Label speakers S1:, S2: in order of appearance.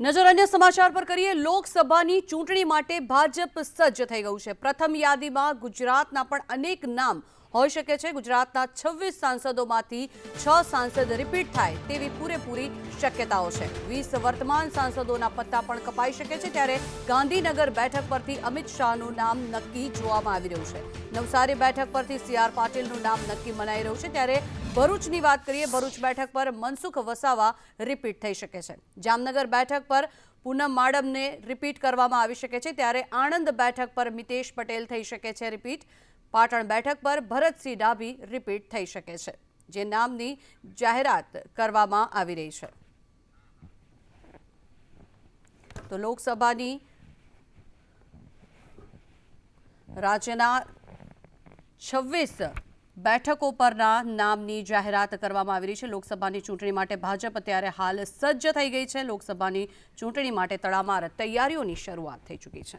S1: નજર અન્ય સમાચાર પર કરીએ. લોકસભાની ચૂંટણી માટે ભાજપ સજ્જ થઈ ગયું છે. પ્રથમ યાદીમાં ગુજરાતના પણ અનેક નામ હોઈ શકે છે ગુજરાતના છવ્વીસ સાંસદોમાંથી છ સાંસદ રિપીટ થાય તેવી પૂરેપૂરી શક્યતાઓ છે. વીસ વર્તમાન સાંસદોના પત્તા પણ કપાઈ શકે છે ત્યારે ગાંધીનગર બેઠક પરથી અમિત શાહનું નામ નક્કી જોવામાં આવી રહ્યું છે. નવસારી બેઠક પરથી સી આર પાટીલનું નામ નક્કી મનાઈ રહ્યું છે ત્યારે ભરૂચની વાત કરીએ, ભરૂચ બેઠક પર મનસુખ વસાવા રિપીટ થઈ શકે છે. જામનગર બેઠક પર પૂનમ માડમને રિપીટ કરવામાં આવી શકે છે ત્યારે આણંદ બેઠક પર મિતેશ પટેલ થઈ શકે છે રિપીટ. પાટણ બેઠક પર ભરતસિંહ ડાભી રિપીટ થઈ શકે છે, જે નામની જાહેરાત કરવામાં આવી રહી છે. તો લોકસભાની રાજ્યના છવ્વીસ બેઠકો પરના નામની જાહેરાત કરવામાં આવી રહી છે. લોકસભાની ચૂંટણી માટે ભાજપ અત્યારે હાલ સજ્જ થઈ ગઈ છે. લોકસભાની ચૂંટણી માટે તડામાર તૈયારીઓની શરૂઆત થઈ ચૂકી છે.